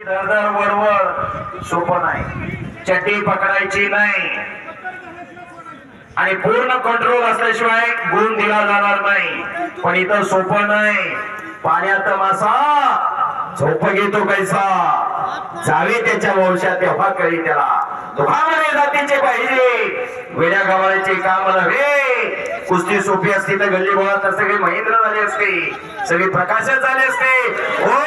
दरदर वरवर सोपं नाही. चड्डी पकडायची नाही. आणि पूर्ण कंट्रोल असल्याशिवाय गुण दिला जाणार नाही. पण इथं सोपं नाही. पाण्यात मासा. झोप घेतो कैसा. जावे त्याच्या वंशात तेव्हा कळी त्याला. दोघांमध्ये जातीचे पाहिजे. वेड्या गवाळ्याचे काम नव्हे. कुस्ती सोपी असती तर गल्ली गोळा तर सगळे महेंद्र झाली असते. सगळी प्रकाशच झाले असते. ओ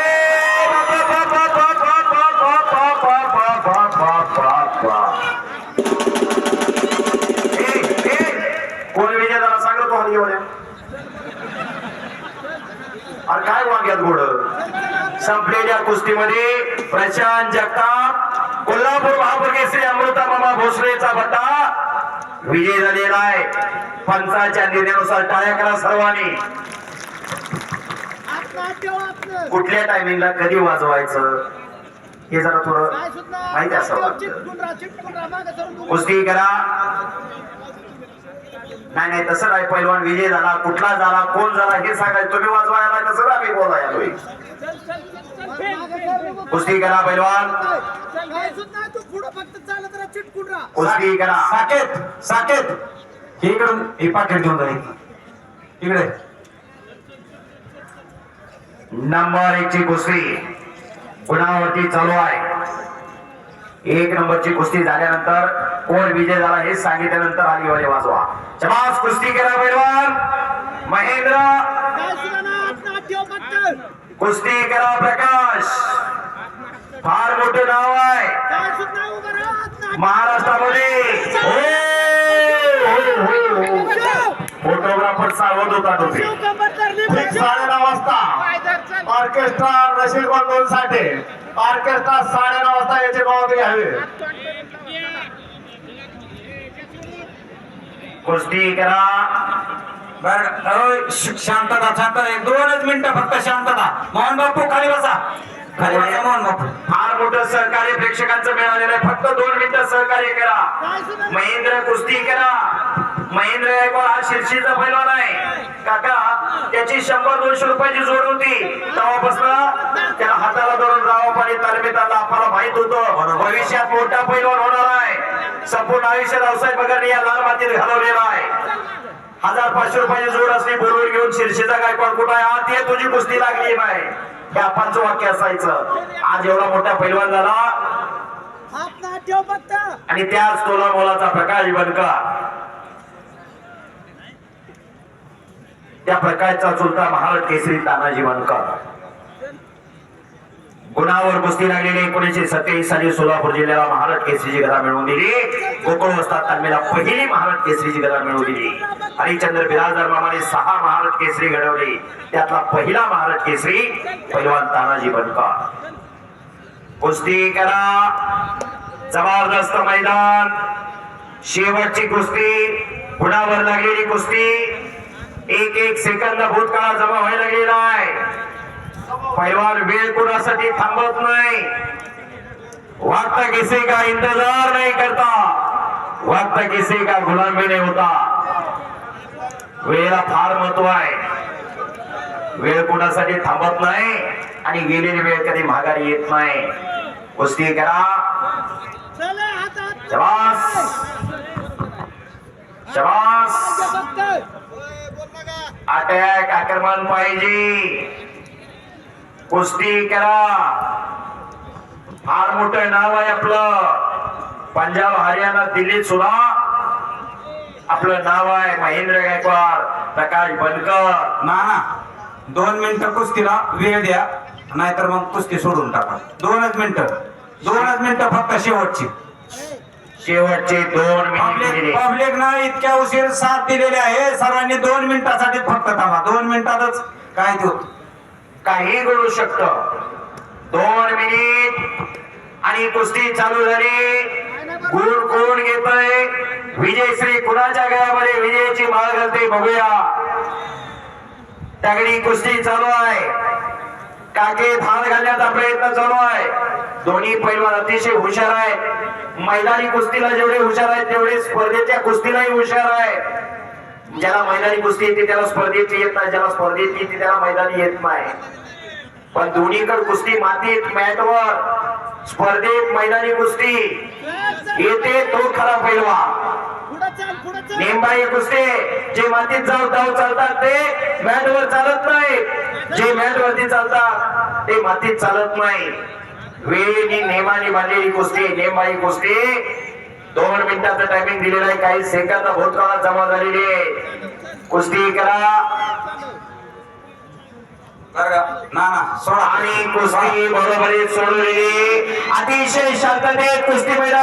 काय वांग्यात गोड संपलेल्या कुस्तीमध्ये प्रशांत जगताप कोल्हापूर महापौर केसरी अमृता मामा भोसलेचा बट्टा. विजय झालेला आहे. पंचाच्या निर्णयानुसार टाळ्या करा सर्वांनी. कुठल्या टायमिंगला कधी वाजवायचं? हे जरा थोडं माहिती लागतं. कुस्ती करा. नाही नाही तसं काय पैलवान विजय झाला कुठला झाला कोण झाला हे सांगायचं. तुम्ही वाजवायला तसं आम्ही बोलायला कुस्ती करा पैलवान. कुस्ती करा. साकेत साकेत. हे इकडून हे पाकिट घेऊन जाईल इकडे. नंबर एक ची कुस्ती. गुणावरती चालू आहे? एक नंबरची कुस्ती झाल्यानंतर कोण विजय झाला हे सांगितल्यानंतर आली वाजे वाजवा. चमास कुस्ती करा पैलवान महेंद्र. कुस्ती करा प्रकाश. फार मोठं नाव आहे. महाराष्ट्रामध्ये हो, हो, हो. फोटोग्राफर सावध होता तो. ठीक साडेनऊ वाजता. ऑर्केस्ट्रा रशीद दोन साठे ऑर्केस्ट्रा साडेनऊ वाजता याचे नोंद घ्यावे. कुस्ती करा. बर शांतता शांतता. एक दोनच मिनिटं फक्त शांतता. मोहन बापू खाली बसा. खाली बसा मोहन बापू. फार मोठं सहकार्य प्रेक्षकांचं मिळालेलं आहे. फक्त दोन मिनिटं सहकार्य करा. महेंद्र कुस्ती करा. महेंद्र गायकवाड हा शिर्षीचा पैलवान आहे. काका त्याची शंभर दोनशे रुपयाची जोड होती. तेव्हापासून त्याला हाताला धरून राव पाणी तालमीत आला आपल्याला माहीत होतं भविष्यात मोठा पैलवान होणार आहे. संपूर्ण आयुष्य रावसाहेब बगाने या लाल मातीत घालवलेला आहे. हजार पाचशे रुपयाची जोड असली बोलवून घेऊन शिर्षीचा गायकवाड कुठं आहे? आत ये तुझी कुस्ती लागली नाही हे आपांचं वाक्य असायचं. आज एवढा मोठा पैलवान झाला. आणि त्याच तोला मोलाचा प्रकाश बनका. त्या प्रकारचा चुलता महाराज केसरी तानाजी बनकर. गुणावर कुस्ती लागलेली एकोणीशे सत्तेचाळीस साली सोलापूर जिल्ह्याला महाराज केसरीची गदा मिळवून दिली. गोकुळ वस्तात तालमीला पहिली महाराज केसरीची गदा मिळवून दिली. हरिचंद्र बिराजदार मामाने सहा महाराज केसरी घडवले. त्यातला पहिला महाराज केसरी पैलवान तानाजी बनकर. कुस्ती करा. जबरदस्त मैदान. शेवटची कुस्ती. गुणावर लागलेली कुस्ती. एक एक सेकंद भूतकाळ जमा व्हायला गेला आहे पैलवान वेळ कोणासाठी थांबत नाही. वक्त किसी का इंतजार नहीं करता. वक्त किसी का गुलाम भी नहीं होता. वेळेला फार महत्त्व आहे. वेळ कोणासाठी थांबत नाही आणि गेलेली वेळ कधी माघारी येत नाही. कुस्ती करा. शबास. शबास. अटॅक आक्रमण पाहिजे. कुस्ती करा. फार मोठं नाव आहे आपलं. पंजाब हरियाणा दिल्लीत सुद्धा आपलं नाव आहे महेंद्र गायकवाड प्रकाश बनकर. ना ना. दोन मिनिटं कुस्तीला वेळ द्या नाहीतर मग कुस्ती सोडून टाका. दोनच मिनिटं. दोनच मिनिटं फक्त शेवटची. शेवटचे दोन पब्लिक मिनिट पब्लिक ना इतक्या उशीर साथ दिलेले आहे. सर्वांनी दोन मिनिटासाठी फक्त थांबा. दोन मिनिटातच काय ते होत? काही घडू शकत. दोन मिनिट आणि कुस्ती चालू झाली. गुण कोण घेतय? विजयश्री कुणाच्या गळ्यामध्ये? विजयाची माळ घालते बघूया. तगडी कुस्ती चालू आहे. काके धान घालण्याचा प्रयत्न चालू आहे. दोन्ही पैलवान अतिशय हुशार आहे मैदानी कुस्तीला जेवढे हुशार आहेत तेवढे स्पर्धेच्या कुस्तीलाही हुशार आहे ज्याला मैदानी कुस्ती येते त्याला स्पर्धेची येत नाही. ज्याला स्पर्धेची येते त्याला मैदानी येत नाही. पण दोन्हीकडे कुस्ती मातीत मॅटवर. स्पर्धेत मैदानी कुस्ती. येते तो खरा पैलवा नेमबाई कुस्ते. जे मातीत जाऊ धाव चालतात ते मॅटवर चालत नाही जे मॅट वरती चालतात ते मातीत चालत नाही. वेळेने नेमाने बांधलेली कुस्ती नेमबाई कुस्ती दोन मिनिटाचं टायमिंग दिलेलं आहे काही सेकंद भूतकाळात जमा झालेली आहे. कुस्ती करा? ना ना सोडा. आणि कुस्ती बरोबरीत सोडलेली अतिशय शांततेत कुस्ती मैदान